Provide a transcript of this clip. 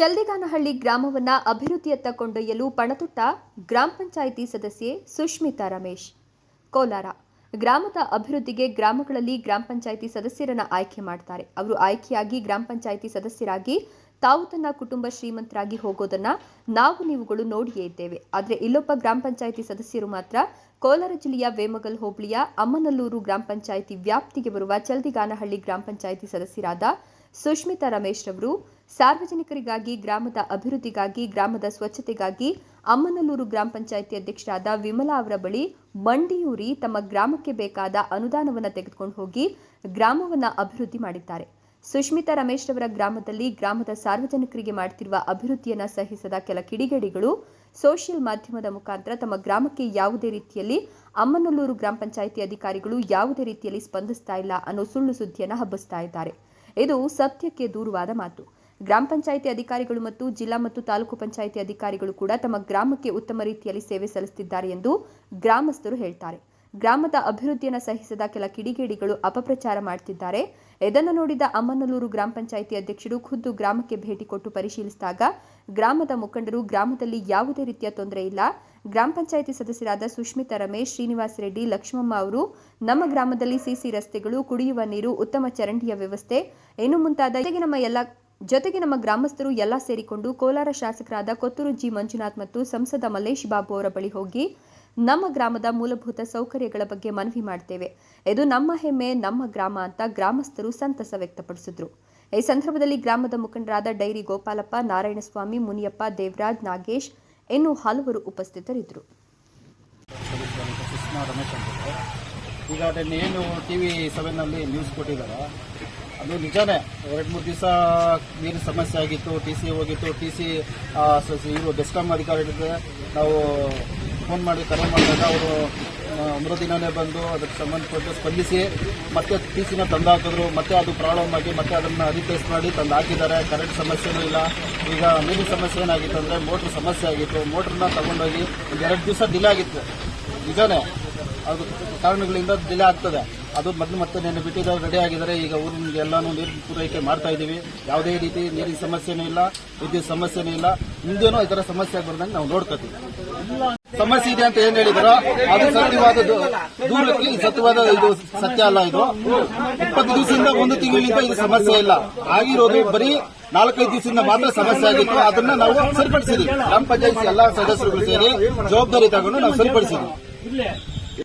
ಚಲ್ದಿಗಾನಹಳ್ಳಿ ಗ್ರಾಮವನ್ನ ಅಭಿವೃದ್ಧಿಯತ್ತ ಕೊಂಡೊಯ್ಯಲು ಪಣತೊಟ್ಟ ಗ್ರಾಮ ಪಂಚಾಯಿತಿ ಸದಸ್ಯೆ ಸುಷ್ಮಿತಾ ರಮೇಶ್. ಕೋಲಾರ. ಗ್ರಾಮದ ಅಭಿವೃದ್ಧಿಗೆ ಗ್ರಾಮಗಳಲ್ಲಿ ಗ್ರಾಮ ಪಂಚಾಯಿತಿ ಸದಸ್ಯರನ್ನ ಆಯ್ಕೆ ಮಾಡ್ತಾರೆ. ಅವರು ಆಯ್ಕೆಯಾಗಿ ಗ್ರಾಮ ಪಂಚಾಯಿತಿ ಸದಸ್ಯರಾಗಿ ತಾವು ತನ್ನ ಕುಟುಂಬ ಶ್ರೀಮಂತರಾಗಿ ಹೋಗೋದನ್ನ ನಾವು ನೀವುಗಳು ನೋಡಿಯೇ ಇದ್ದೇವೆ. ಆದರೆ ಇಲ್ಲೊಬ್ಬ ಗ್ರಾಮ ಪಂಚಾಯಿತಿ ಸದಸ್ಯರು ಮಾತ್ರ ಕೋಲಾರ ಜಿಲ್ಲೆಯ ವೇಮಗಲ್ ಹೋಬಳಿಯ ಅಮ್ಮನಲ್ಲೂರು ಗ್ರಾಮ ಪಂಚಾಯಿತಿ ವ್ಯಾಪ್ತಿಗೆ ಬರುವ ಚಲ್ದಿಗಾನಹಳ್ಳಿ ಗ್ರಾಮ ಪಂಚಾಯಿತಿ ಸದಸ್ಯರಾದ ಸುಷ್ಮಿತಾ ರಮೇಶ್ ರವರು, ಸಾರ್ವಜನಿಕರಿಗಾಗಿ ಗ್ರಾಮದ ಅಭಿವೃದ್ಧಿಗಾಗಿ, ಗ್ರಾಮದ ಸ್ವಚ್ಛತೆಗಾಗಿ ಅಮ್ಮನಲ್ಲೂರು ಗ್ರಾಮ ಪಂಚಾಯಿತಿ ಅಧ್ಯಕ್ಷರಾದ ವಿಮಲಾ ಅವರ ಬಳಿ ಮಂಡಿಯೂರಿ ತಮ್ಮ ಗ್ರಾಮಕ್ಕೆ ಬೇಕಾದ ಅನುದಾನವನ್ನು ತೆಗೆದುಕೊಂಡು ಹೋಗಿ ಗ್ರಾಮವನ್ನು ಅಭಿವೃದ್ಧಿ ಮಾಡಿದ್ದಾರೆ. ಸುಷ್ಮಿತಾ ರಮೇಶ್ ರವರ ಗ್ರಾಮದಲ್ಲಿ ಗ್ರಾಮದ ಸಾರ್ವಜನಿಕರಿಗೆ ಮಾಡುತ್ತಿರುವ ಅಭಿವೃದ್ಧಿಯನ್ನು ಸಹಿಸದ ಕೆಲ ಕಿಡಿಗೇಡಿಗಳು ಸೋಷಿಯಲ್ ಮಾಧ್ಯಮದ ಮುಖಾಂತರ ತಮ್ಮ ಗ್ರಾಮಕ್ಕೆ ಯಾವುದೇ ರೀತಿಯಲ್ಲಿ ಅಮ್ಮನಲ್ಲೂರು ಗ್ರಾಮ ಪಂಚಾಯಿತಿ ಅಧಿಕಾರಿಗಳು ಯಾವುದೇ ರೀತಿಯಲ್ಲಿ ಸ್ಪಂದಿಸ್ತಾ ಇಲ್ಲ ಅನ್ನೋ ಸುಳ್ಳು ಸುದ್ದಿಯನ್ನು ಹಬ್ಬಿಸ್ತಾ ಇದ್ದಾರೆ. ಇದು ಸತ್ಯಕ್ಕೆ ದೂರವಾದ ಮಾತು. ಗ್ರಾಮ ಪಂಚಾಯಿತಿ ಅಧಿಕಾರಿಗಳು ಮತ್ತು ಜಿಲ್ಲಾ ಮತ್ತು ತಾಲೂಕು ಪಂಚಾಯಿತಿ ಅಧಿಕಾರಿಗಳು ಕೂಡ ತಮ್ಮ ಗ್ರಾಮಕ್ಕೆ ಉತ್ತಮ ರೀತಿಯಲ್ಲಿ ಸೇವೆ ಸಲ್ಲಿಸುತ್ತಿದ್ದಾರೆ ಎಂದು ಗ್ರಾಮಸ್ಥರು ಹೇಳ್ತಾರೆ. ಗ್ರಾಮದ ಅಭಿವೃದ್ಧಿಯನ್ನು ಸಹಿಸದ ಕೆಲ ಕಿಡಿಗೇಡಿಗಳು ಅಪಪ್ರಚಾರ ಮಾಡುತ್ತಿದ್ದಾರೆ ಇದನ್ನು ನೋಡಿದ ಅಮ್ಮನಲ್ಲೂರು ಗ್ರಾಮ ಪಂಚಾಯಿತಿ ಅಧ್ಯಕ್ಷರು ಖುದ್ದು ಗ್ರಾಮಕ್ಕೆ ಭೇಟಿ ಕೊಟ್ಟು ಪರಿಶೀಲಿಸಿದಾಗ ಗ್ರಾಮದ ಮುಖಂಡರು ಗ್ರಾಮದಲ್ಲಿ ಯಾವುದೇ ರೀತಿಯ ತೊಂದರೆ ಇಲ್ಲ. ಗ್ರಾಮ ಪಂಚಾಯಿತಿ ಸದಸ್ಯರಾದ ಸುಷ್ಮಿತಾ ರಮೇಶ್, ಶ್ರೀನಿವಾಸ ರೆಡ್ಡಿ, ಲಕ್ಷ್ಮಮ್ಮ ಅವರು, ನಮ್ಮ ಗ್ರಾಮದಲ್ಲಿ ಸಿಸಿ ರಸ್ತೆಗಳು, ಕುಡಿಯುವ ನೀರು, ಉತ್ತಮ ಚರಂಡಿಯ ವ್ಯವಸ್ಥೆ, ಇನ್ನು ಮುಂತಾದ ನಮ್ಮ ಎಲ್ಲ, ಜೊತೆಗೆ ನಮ್ಮ ಗ್ರಾಮಸ್ಥರು ಎಲ್ಲ ಸೇರಿಕೊಂಡು ಕೋಲಾರ ಶಾಸಕರಾದ ಕೊತ್ತೂರು ಜಿ ಮಂಜುನಾಥ್ ಮತ್ತು ಸಂಸದ ಮಲ್ಲೇಶ್ ಬಾಬು ಅವರ ಬಳಿ ಹೋಗಿ ನಮ್ಮ ಗ್ರಾಮದ ಮೂಲಭೂತ ಸೌಕರ್ಯಗಳ ಬಗ್ಗೆ ಮನವಿ ಮಾಡ್ತೇವೆ. ಇದು ನಮ್ಮ ಹೆಮ್ಮೆ, ನಮ್ಮ ಗ್ರಾಮ ಅಂತ ಗ್ರಾಮಸ್ಥರು ಸಂತಸ ವ್ಯಕ್ತಪಡಿಸಿದ್ರು. ಈ ಸಂದರ್ಭದಲ್ಲಿ ಗ್ರಾಮದ ಮುಖಂಡರಾದ ಡೈರಿ ಗೋಪಾಲಪ್ಪ, ನಾರಾಯಣಸ್ವಾಮಿ, ಮುನಿಯಪ್ಪ, ದೇವರಾಜ್, ನಾಗೇಶ್ ಇನ್ನೂ ಹಲವರು ಉಪಸ್ಥಿತರಿದ್ದರು. ಈಗ ಅದನ್ನು ಏನು ಟಿ ವಿ ಸೆವೆನ್ನಲ್ಲಿ ನ್ಯೂಸ್ ಕೊಟ್ಟಿದ್ದಾರೆ ಅದು ನಿಜಾನೇ ಎರಡು ಮೂರು ದಿವಸ ನೀರಿನ ಸಮಸ್ಯೆ ಆಗಿತ್ತು, ಟಿ ಸಿ ಹೋಗಿತ್ತು, ಟಿ ಸಿ ಇವರು ಡೆಸ್ಕಾಮ್ ಅಧಿಕಾರಿಗಳಿಗೆ ನಾವು ಫೋನ್ ಮಾಡಿ ಕರೆ ಮಾಡಿದಾಗ ಅವರು ಮರುದಿನನೇ ಬಂದು ಅದಕ್ಕೆ ಸಂಬಂಧಪಟ್ಟು ಸ್ಪಂದಿಸಿ, ಮತ್ತೆ ಟಿ ಸಿನ ತಂದು ಹಾಕಿದ್ರು ಮತ್ತೆ ಅದು ಪ್ರಾಬ್ಲಮ್ ಆಗಿ ಮತ್ತೆ ಅದನ್ನು ರಿಪ್ಲೇಸ್ ಮಾಡಿ ತಂದು ಹಾಕಿದ್ದಾರೆ ಕರೆಂಟ್ ಸಮಸ್ಯೆನೂ ಇಲ್ಲ. ಈಗ ನೀರಿನ ಸಮಸ್ಯೆ ಏನಾಗಿತ್ತು ಅಂದರೆ ಮೋಟ್ರ್ ಸಮಸ್ಯೆ ಆಗಿತ್ತು. ಮೋಟ್ರನ್ನ ತಗೊಂಡೋಗಿ ಎರಡು ದಿವಸ ಡಿಲೇ ಆಗಿತ್ತು. ನಿಜಾನೇ. ಅದು ಕಾರಣಗಳಿಂದ ಡಿಲೇ ಆಗ್ತದೆ. ಅದು ಮೊದಲು ಮತ್ತೆ ನೆನ್ನೆ ಬಿಟ್ಟಿದ್ದಾರೆ ರೆಡಿ ಆಗಿದ್ದಾರೆ. ಈಗ ಊರಿನ ಎಲ್ಲಾನು ನೀರು ಪೂರೈಕೆ ಮಾಡ್ತಾ ಇದ್ದೀವಿ. ಯಾವುದೇ ರೀತಿ ನೀರಿನ ಸಮಸ್ಯೆನೂ ಇಲ್ಲ, ವಿದ್ಯುತ್ ಸಮಸ್ಯೆನೂ ಇಲ್ಲ. ಮುಂದೇನೂ ಈ ಥರ ಸಮಸ್ಯೆ ಆಗ್ಬಾರ್ದಂಗೆ ನಾವು ನೋಡ್ಕೋತೀವಿ. ಸಮಸ್ಯೆ ಇದೆ ಅಂತ ಏನ್ ಹೇಳಿದಾರೋ, ಅದು ಸತ್ಯವಾದ ದೂರಕ್ಕೆ ಸತ್ಯವಾದ ಇದು ಸತ್ಯ ಅಲ್ಲ ಇದು. ಇಪ್ಪತ್ತು ದಿವಸದಿಂದ ಒಂದು ತಿಂಗಳಿಂದ ಇದು ಸಮಸ್ಯೆ ಇಲ್ಲ. ಆಗಿರೋದು ಬರೀ ನಾಲ್ಕೈದು ದಿವಸದಿಂದ ಮಾತ್ರ ಸಮಸ್ಯೆ ಆಗಿತ್ತು. ಅದನ್ನ ನಾವು ಸರಿಪಡಿಸಿದ್ವಿ. ಗ್ರಾಮ ಪಂಚಾಯತ್ ಎಲ್ಲಾ ಸದಸ್ಯರುಗಳು ಸೇರಿ ಜವಾಬ್ದಾರಿ ತಗೊಂಡು ನಾವು ಸರಿಪಡಿಸಿದ್ವಿ.